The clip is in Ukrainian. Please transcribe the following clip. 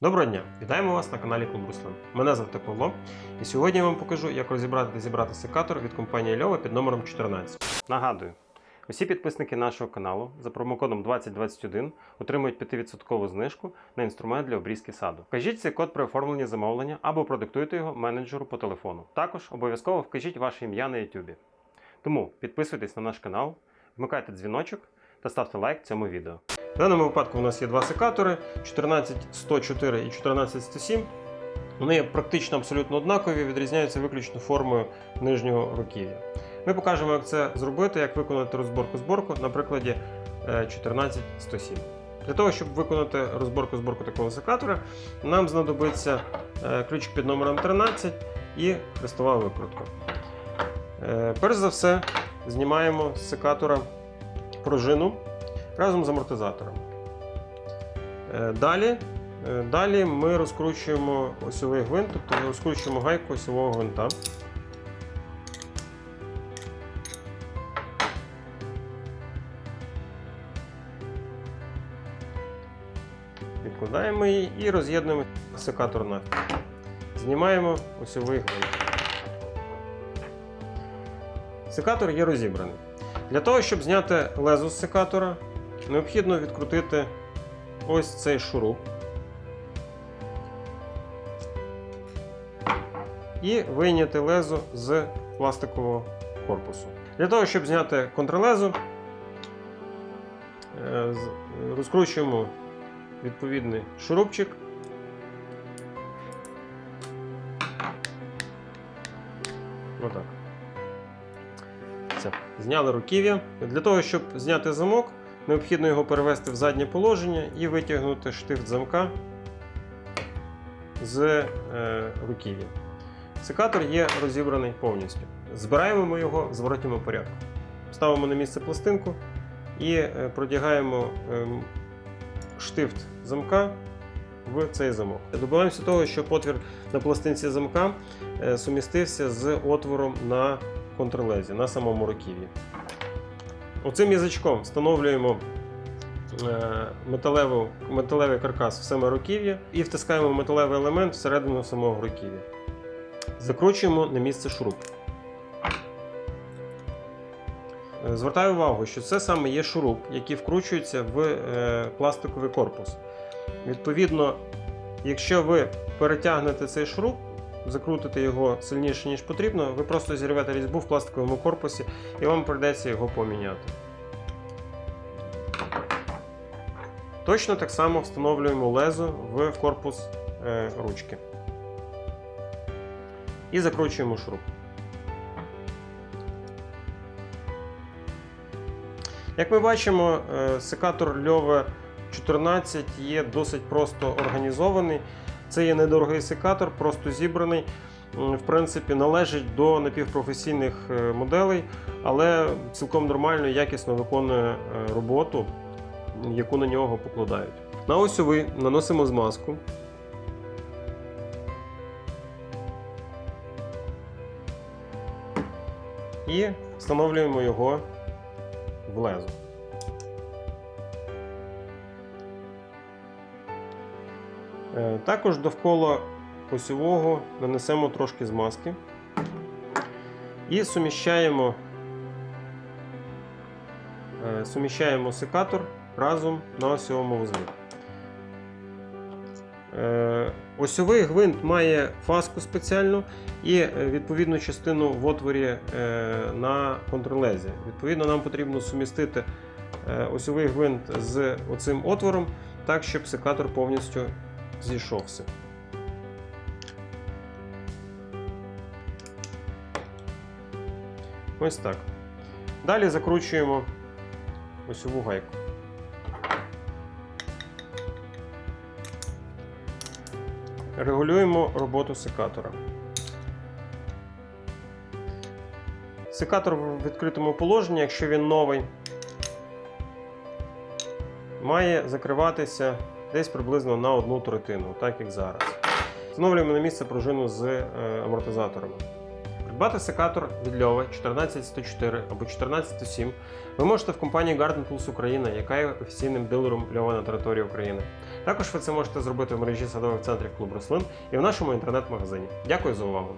Доброго дня! Вітаємо вас на каналі Клуб Руслан. Мене звати Павло, і сьогодні я вам покажу, як розібрати та зібрати секатор від компанії Льова під номером 14. Нагадую, усі підписники нашого каналу за промокодом 2021 отримують 5% знижку на інструмент для обрізки саду. Вкажіть цей код при оформленні замовлення або продиктуйте його менеджеру по телефону. Також обов'язково вкажіть ваше ім'я на YouTube. Тому підписуйтесь на наш канал, вмикайте дзвіночок та ставте лайк цьому відео. В даному випадку у нас є два секатори 14104 і 14107. Вони практично абсолютно однакові, відрізняються виключно формою нижнього руків'я. Ми покажемо, як це зробити, як виконати розборку-зборку на прикладі е, 14107. Для того, щоб виконати розборку-зборку такого секатора, нам знадобиться е, ключик під номером 13 і хрестова викрутка. Е, Перш за все, знімаємо з секатора пружину разом з амортизатором. Е, Далі, е, далі ми розкручуємо осьовий гвинт, тобто розкручуємо гайку осьового гвинта. Відкладаємо її і роз'єднуємо секатор навпіл. Знімаємо осьовий гвинт. Секатор є розібраний. Для того, щоб зняти лезо з секатора, необхідно відкрутити ось цей шуруп і вийняти лезо з пластикового корпусу. Для того, щоб зняти контрлезо, е, розкручуємо відповідний шурупчик. Отак. Все. Зняли руків'я. Для того, щоб зняти замок, необхідно його перевести в заднє положення і витягнути штифт замка з е, руків'я. Секатор є розібраний повністю. Збираємо ми його в зворотньому порядку. Ставимо на місце пластинку і е, продягаємо ем, штифт замка в цей замок. Добиваємося того, щоб отвір на пластинці замка е, сумістився з отвором на контрлезі, на самому руків'ї. Оцим язичком встановлюємо е, металеву, металевий каркас в саме руків'я і втискаємо металевий елемент всередину самого руків'я. Закручуємо на місце шуруп. Е, Звертаю увагу, що це саме є шуруп, який вкручується в е, пластиковий корпус. Відповідно, якщо ви перетягнете цей шуруп, закрутите його сильніше, ніж потрібно, ви просто зірвете різьбу в пластиковому корпусі і вам прийдеться його поміняти. Точно так само встановлюємо лезо в корпус е, ручки. І закручуємо шуруп. Як ми бачимо, е, секатор Льове 14 є досить просто організований. Це є недорогий секатор, просто зібраний. В принципі, належить до напівпрофесійних е, моделей, але цілком нормально якісно виконує е, роботу, яку на нього покладають. На осьовий наносимо змазку. І встановлюємо його в лезо. Також довкола осьового нанесемо трошки змазки і суміщаємо, е, суміщаємо секатор разом на осьовому вузлі. Е, Осьовий гвинт має фаску спеціальну і е, відповідну частину в отворі е, на контрлезі. Відповідно, нам потрібно сумістити е, осьовий гвинт з оцим отвором так, щоб секатор повністю зійшовся. Ось так. Далі закручуємо осьову гайку. Регулюємо роботу секатора. Секатор в відкритому положенні, якщо він новий, має закриватися десь приблизно на одну третину, так як зараз. Встановлюємо на місце пружину з е, амортизаторами. Придбати секатор від Льови 14104 або 14107 ви можете в компанії Garden Tools Україна, яка є офіційним дилером Льова на території України. Також ви це можете зробити в мережі садових центрів клуб рослин і в нашому інтернет-магазині. Дякую за увагу!